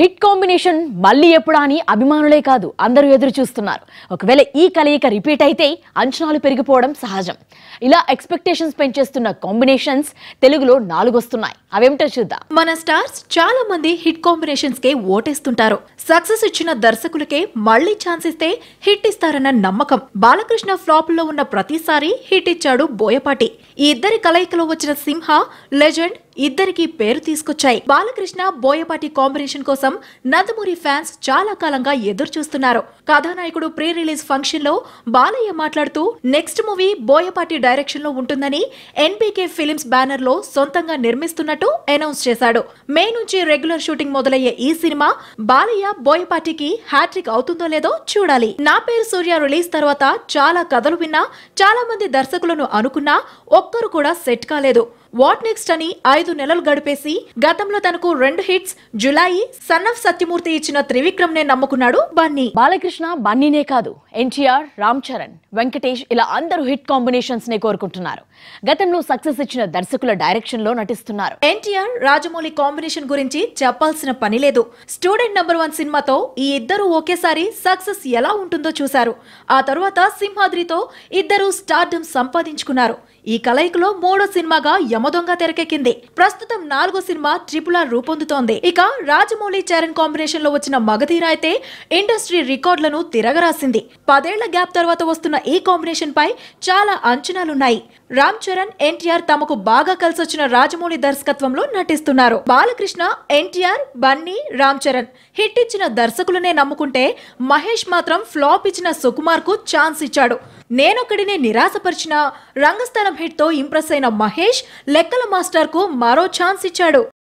Hit combination మళ్ళీ ఎప్పుడా అని అభిమానులే కాదు అందరూ ఎదురు చూస్తున్నారు. ఒకవేళ ఈ కలయిక రిపీట్ అయితే అంచనాలు పెరిగిపోవడం సహజం. ఇలా ఎక్స్పెక్టేషన్స్ పెంచేస్తున్న కాంబినేషన్స్ తెలుగులో నాలుగు వస్తున్నాయి అవేమిటో చూద్దాం. మన స్టార్స్ చాలా మంది హిట్ కాంబినేషన్స్ కే ఓటేస్తుంటారు. సక్సెస్ ఇచ్చిన దర్శకులకే మళ్ళీ ఛాన్స్ ఇస్తే హిట్ ఇస్తారన్న నమ్మకం. బాలకృష్ణ ఫ్లాప్లో ఉన్న ప్రతిసారి హిట్ ఇచ్చాడు బోయపాటి. ఈ ఇద్దరి కలయికలో వచ్చిన సింహ లెజెండ్ ఇద్దరికి పేరు తీసుకొచ్చాయి. బాలకృష్ణ బోయపాటి కాంబినేషన్ కోసం నందమూరి ఫ్యాన్స్ చాలా కాలంగా ఎదురు చూస్తున్నారు కథానాయకుడు ప్రీ రిలీజ్ ఫంక్షన్లో బాలయ్య మాట్లాడుతూ నెక్స్ట్ మూవీ బోయపాటి డైరెక్షన్లో ఉంటుందని ఎన్బీకే ఫిలిమ్స్ బ్యానర్లో సొంతంగా నిర్మిస్తున్నట్టు అనౌన్స్ చేశాడు. మే నుంచి రెగ్యులర్ షూటింగ్ మొదలయ్యే ఈ సినిమా బాలయ్య బోయపాటికి హ్యాట్రిక్ అవుతుందో లేదో చూడాలి. నా పేరు సూర్య రిలీజ్ తర్వాత చాలా కథలు విన్నా చాలా మంది దర్శకులను అనుకున్నా ఒక్కరు కూడా సెట్ కాలేదు. వాట్ నెక్స్ట్ అని ఐదు నెలలు గడిపేసి గతంలో తనకు రెండు hits Julayi son of Satyamurthy ఇచ్చిన త్రివిక్రమ్ నే నమ్ముకున్నాడు బన్నీ. బాలకృష్ణ బన్నీనే కాదు ఎన్టీఆర్ రామ్ చరణ్ వెంకటేష్ ఇలా అందరూ హిట్ కాంబినేషన్స్ నే కోరుకుంటున్నారు. గతంలో సక్సెస్ ఇచ్చిన దర్శకుల డైరెక్షన్లో నటిస్తున్నారు. ఎన్టీఆర్ రాజమౌళి కాంబినేషన్ గురించి చెప్పాల్సిన పని లేదు. స్టూడెంట్ నంబర్ వన్ సినిమాతో ఈ ఇద్దరు ఒకేసారి సక్సెస్ ఎలా ఉంటుందో చూశారు. ఆ తరువాత సింహాద్రితో ఇద్దరు స్టార్డమ్ సంపాదించుకున్నారు. ఈ కలయికలో మూడో సినిమాగా యమదొంగ తెరకెక్కింది. ప్రస్తుతం నాలుగో సినిమా ట్రిపుల్ ఆర్ రూపొందుతోంది. ఇక రాజమౌళి చరణ్ కాంబినేషన్లో వచ్చిన మగధీర అయితే ఇండస్ట్రీ రికార్డులను తిరగరాసింది. పదేళ్ళ గ్యాప్ తర్వాత వస్తున్న ఈ కాంబినేషన్ పై చాలా అంచనాలున్నాయి. రామ్ చరణ్ ఎన్టీఆర్ తమకు బాగా కలిసొచ్చిన రాజమౌళి దర్శకత్వంలో నటిస్తున్నారు. బాలకృష్ణ ఎన్టీఆర్ బన్నీ రామ్ చరణ్. హిట్ ఇచ్చిన దర్శకులనే నమ్ముకుంటే మహేష్ మాత్రం ఫ్లాప్ ఇచ్చిన సుకుమార్కు ఛాన్స్ ఇచ్చాడు. నేనొక్కడినే నిరాశపరిచిన రంగస్థలం హిట్తో ఇంప్రెస్ అయిన మహేష్ లెక్కల మాస్టర్కు మరో ఛాన్స్ ఇచ్చాడు.